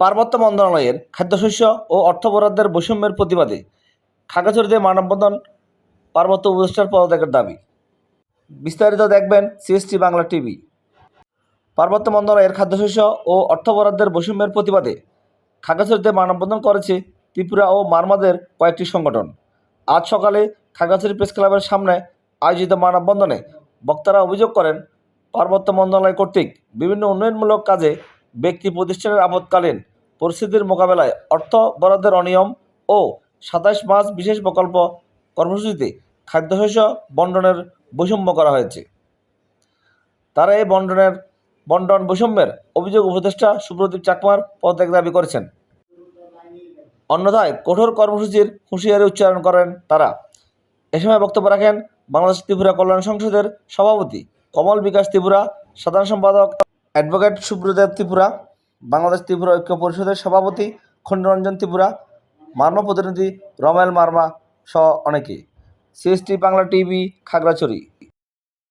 পার্বত্য মন্ত্রণালয়ের খাদ্যশস্য ও অর্থ বরাদ্দের বৈষম্যের প্রতিবাদে খাগড়াছড়িতে মানববন্ধন পার্বত্য উপদেষ্টার পদত্যাগের দাবি। বিস্তারিত দেখবেন সিএসটি বাংলা টিভি। পার্বত্য মন্ত্রণালয়ের খাদ্যশস্য ও অর্থ বরাদ্দের বৈষম্যের প্রতিবাদে খাগড়াছড়িতে মানববন্ধন করেছে ত্রিপুরা ও মারমাদের কয়েকটি সংগঠন। আজ সকালে খাগড়াছড়ি প্রেস ক্লাবের সামনে আয়োজিত মানববন্ধনে বক্তারা অভিযোগ করেন, পার্বত্য মন্ত্রণালয় কর্তৃক বিভিন্ন উন্নয়নমূলক কাজে ব্যক্তি প্রতিষ্ঠানের আপৎকালীন পরিস্থিতির মোকাবেলায় অর্থ বরাদ্দের অনিয়ম ও সাতাশ মাস বিশেষ প্রকল্প কর্মসূচিতে খাদ্যশস্য বন্টনের বৈষম্য করা হয়েছে। তারা এই বন্টনের, বন্টন বৈষম্যের অভিযোগ উপদেষ্টা সুপ্রদীপ চাকমার পদত্যাগ দাবি করেছেন। অন্যথায় কঠোর কর্মসূচির হুঁশিয়ারি উচ্চারণ করেন তারা। এ সময় বক্তব্য রাখেন বাংলাদেশ ত্রিপুরা কল্যাণ সংসদের সভাপতি কমল বিকাশ ত্রিপুরা সাধারণ সম্পাদক অ্যাডভোকেট সুব্রদেব ত্রিপুরা, বাংলাদেশ ত্রিপুরা ঐক্য পরিষদের সভাপতি খণ্ডরঞ্জন ত্রিপুরা মার্মা প্রতিনিধি রমেল মার্মা সহ অনেকে। CST Bangla TV, Khagrachari.